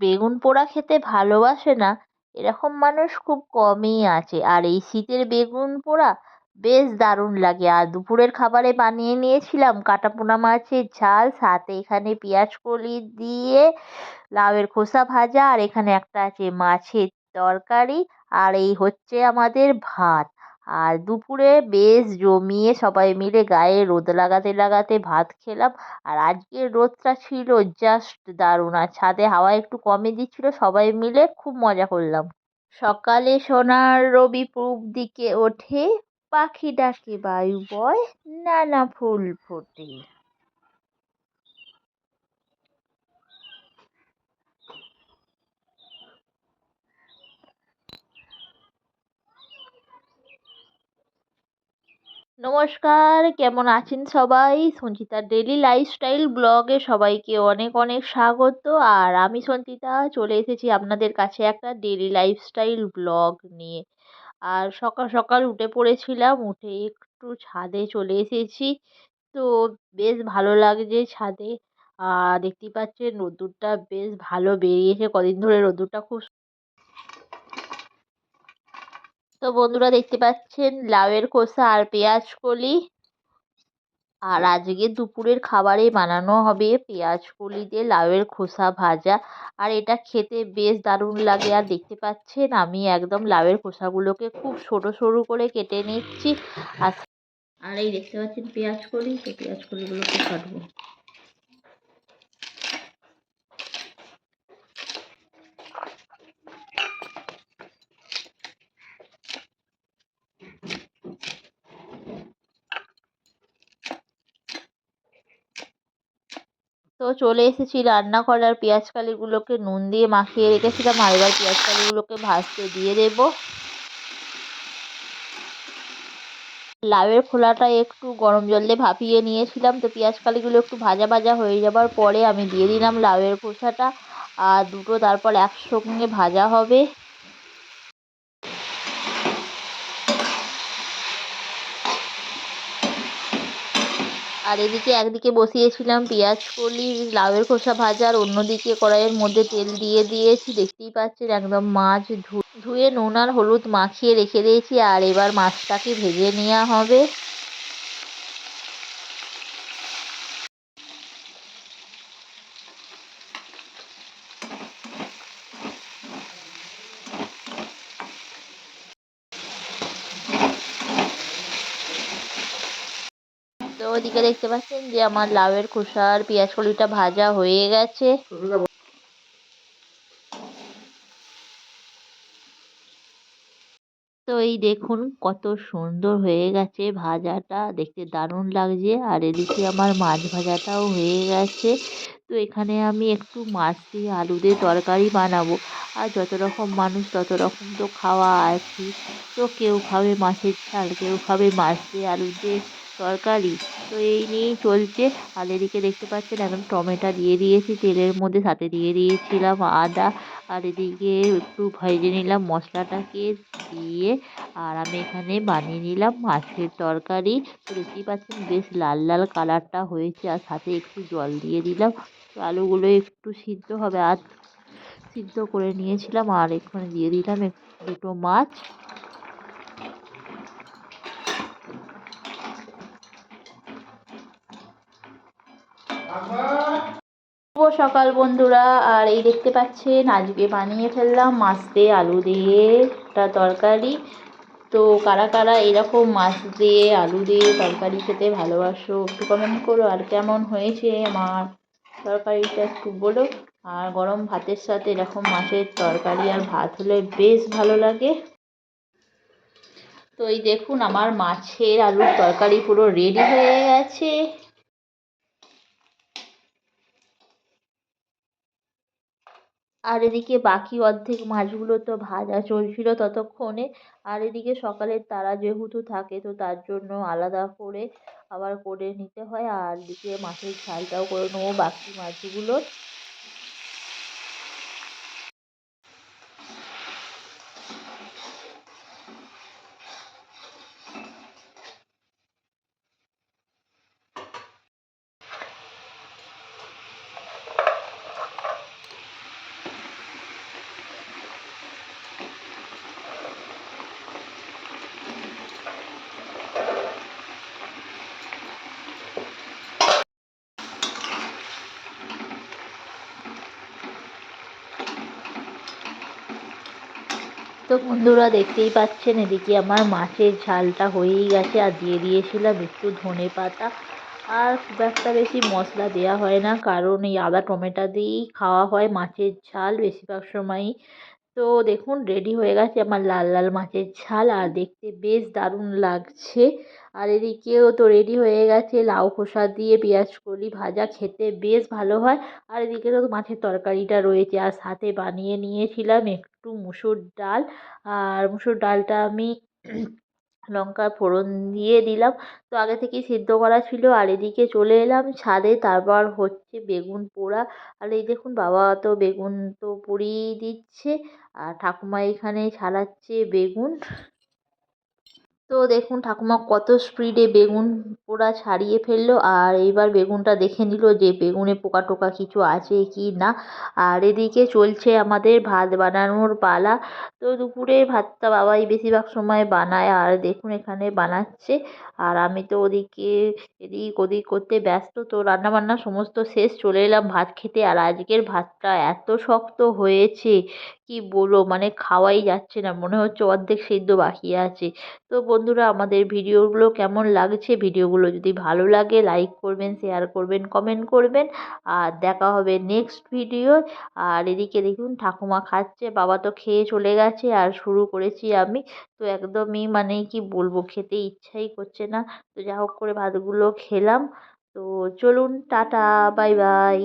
বেগুন পোড়া খেতে ভালোবাসে না? এরকম মানুষ খুব কমই আছে। আর এই শীতের বেগুন পোড়া বেশ দারুণ লাগে। আর দুপুরের খাবারে বানিয়ে নিয়েছিলাম কাটা পোনা মাছের ঝাল, সাথে এখানে পেঁয়াজ কলি দিয়ে লাউয়ের খোসা ভাজা, আর এখানে একটা আছে মাছের তরকারি, আর এই হচ্ছে আমাদের ভাত। আর দুপুরে বেশ জমিয়ে সবাই মিলে গায়ে রোদ লাগাতে লাগাতে ভাত খেলাম। আর আজকের রোদটা ছিল জাস্ট দারুণ। আর ছাদে হাওয়া একটু কমে দিচ্ছিল, সবাই মিলে খুব মজা করলাম। সকালে সোনার রবি পূব দিকে ওঠে, পাখি ডাকে বায়ু বয়, নানা ফুল ফোটে। নমস্কার, কেমন আছেন সবাই? সঞ্চিতার ডেলি লাইফস্টাইল ব্লগে সবাইকে অনেক অনেক স্বাগত। আর আমি সঞ্চিতা, চলে এসেছি আপনাদের কাছে একটা ডেলি লাইফস্টাইল ব্লগ নিয়ে। আর সকাল সকাল উঠে পড়েছিলাম, উঠে একটু ছাদে চলে এসেছি। তো বেশ ভালো লাগছে ছাদে। আর দেখতেই পাচ্ছেন, রোদ্দুরটা বেশ ভালো বেরিয়েছে। কদিন ধরে রোদ্দুরটা খুব তো বন্ধুরা দেখতে পাচ্ছেন, লাউয়ের খোসা আর পেঁয়াজ কলি। আর আজকে দুপুরের খাবারে বানানো হবে পেঁয়াজ কলি দিয়ে লাউয়ের খোসা ভাজা। আর এটা খেতে বেশ দারুণ লাগে। আর দেখতে পাচ্ছেন, আমি একদম লাউয়ের খোসাগুলোকে খুব সরু সরু করে কেটে নিচ্ছি। আর আর এই দেখতে পাচ্ছেন পেঁয়াজ কলি তো পেঁয়াজ কলিগুলোকে কাটবো। তো চলে এসেছি রান্না করার পেঁয়াজ কালিগুলোকে নুন দিয়ে মাখিয়ে রেখেছিলাম, আর এবার পেঁয়াজ কালিগুলোকে ভাজতে দিয়ে দেব। লাউয়ের খোলাটা একটু গরম জল দিয়ে ভাপিয়ে নিয়েছিলাম, তো পেঁয়াজ কালিগুলো একটু ভাজা ভাজা হয়ে যাবার পরে আমি দিয়ে দিলাম লাউয়ের খোসাটা, আর দুটো তারপর একসঙ্গে ভাজা হবে। আর এদিকে একদিকে বসিয়েছিলাম পেঁয়াজ, কলি, লাউয়ের খোসা ভাজা আর অন্যদিকে কড়াইয়ের মধ্যে তেল দিয়ে দিয়েছি। দেখতেই পাচ্ছেন একদম মাছ ধুয়ে নুন আর হলুদ মাখিয়ে রেখে দিয়েছি। আর এবার মাছটাকে ভেজে নেওয়া হবে। ওদিকে দেখতে পাচ্ছেন যে আমার লাউয়ের খোসা আর পেঁয়াজ কলিটা ভাজা হয়ে গেছে। তো এই দেখুন কত সুন্দর হয়ে গেছে ভাজাটা, দেখতে দারুণ লাগছে। আর এদিকে আমার মাছ ভাজাটাও হয়ে গেছে। তো এখানে আমি একটু মাছ দিয়ে আলু দিয়ে তরকারি বানাবো। আর যত রকম মানুষ তত রকম তো খাওয়া আছে তো কেউ খাবে মাছের ঝাল, কেউ খাবে মাছ দিয়ে আলু দিয়ে তরকারি। তো এই নিয়েই চলছে। আর এদিকে দেখতে পাচ্ছেন, এখন টমেটো দিয়ে দিয়েছি, তেলের মধ্যে সাথে দিয়ে দিয়েছিলাম আদা। আর এদিকে একটু ভেজে নিলাম মশলাটাকে দিয়ে। আর আমি এখানে বানিয়ে নিলাম মাছের তরকারি। তো দেখতেই পাচ্ছেন, বেশ লাল লাল কালারটা হয়েছে। আর সাথে একটু জল দিয়ে দিলাম। তো আলুগুলো একটু সিদ্ধ হবে। আর সিদ্ধ করে নিয়েছিলাম। আর এখানে দিয়ে দিলাম দুটো মাছ। শুভ সকাল বন্ধুরা, আর এই দেখতে পাচ্ছেন, আজকে বানিয়ে ফেললাম মাছ দিয়ে আলু দিয়ে একটা তরকারি। তো কারা কারা এরকম মাছ দিয়ে আলু দিয়ে তরকারি খেতে ভালোবাসো, একটু কমেন্ট করো, আর কেমন হয়েছে আমার তরকারিটা একটু বলো। আর গরম ভাতের সাথে এরকম মাছের তরকারি আর ভাত হলে বেশ ভালো লাগে। তো এই দেখুন, আমার মাছের আলুর তরকারি পুরো রেডি হয়ে গেছে। আর এদিকে বাকি অর্ধেক মাছগুলো তো ভাজা চলছিল ততক্ষণে। আর এদিকে সকালের তারা যেহেতু থাকে, তো তার জন্য আলাদা করে আবার করে নিতে হয়। আর এদিকে মাছের ঝালটাও করে নেব বাকি মাছগুলোর তো বন্ধুরা দেখতেই পাচ্ছেন, এদিকে আমার মাছের ঝালটা হয়েই গেছে আর দিয়ে দিয়েছিলাম একটু ধনে পাতা। আর খুব একটা বেশি মশলা দেওয়া হয় না, কারণ এই আদা, টমেটো দিয়েই খাওয়া হয় মাছের ঝাল, বেশিরভাগ সময়ই তো দেখুন রেডি হয়ে গেছে আমার লাল লাল মাছের ঝাল, আর দেখতে বেশ দারুণ লাগছে। আর এদিকেও তো রেডি হয়ে গেছে লাউ খোসা দিয়ে পেঁয়াজ কলি ভাজা, খেতে বেশ ভালো হয়। আর এদিকে তো মাছের তরকারিটা রয়েছে, আর সাথে বানিয়ে নিয়েছিলাম একটু মুসুর ডাল। আর মুসুর ডালটা আমি লঙ্কা ফোড়ন দিয়ে দিলাম। তো আগে থেকেই সিদ্ধ করা ছিল আর এদিকে চলে এলাম ছাদে। তারপর হচ্ছে বেগুন পোড়া। আর এই দেখুন বাবা তো বেগুন তো পুড়িয়েই দিচ্ছে। আর ঠাকুমা এখানে ছাড়াচ্ছে বেগুন। তো দেখুন ঠাকুমা কত স্পিডে বেগুন পোড়া ছাড়িয়ে ফেলল। আর এইবার বেগুনটা দেখে নিল যে বেগুনে পোকা টোকা কিছু আছে কি না। আর এদিকে চলছে আমাদের ভাত বানানোর পালা। তো দুপুরে ভাতটা বাবাই বেশিরভাগ সময় বানায় আর দেখুন এখানে বানাচ্ছে। আর আমি তো ওদিকে এদিক ওদিক করতে ব্যস্ত। তো রান্নাবান্না সমস্ত শেষ চলে এলাম ভাত খেতে। আর আজকের ভাতটা এত শক্ত হয়েছে কি বলব? মানে খাওয়াই যাচ্ছে না। মনে হচ্ছে অর্ধেক সেদ্ধ বাকি আছে। তো বন্ধুরা, আমাদের ভিডিওগুলো কেমন লাগছে? ভিডিওগুলো যদি ভালো লাগে লাইক করবেন শেয়ার করবেন কমেন্ট করবেন। আর দেখা হবে নেক্সট ভিডিও আর এদিকে দেখুন, ঠাকুমা খাচ্ছে, বাবা তো খেয়ে চলে গেছে। আর শুরু করেছি আমি। তো একদমই মানে কি বলব, খেতে ইচ্ছাই করছে না। তো যা হোক করে ভাতগুলো খেলাম। তো চলুন, টাটা বাই বাই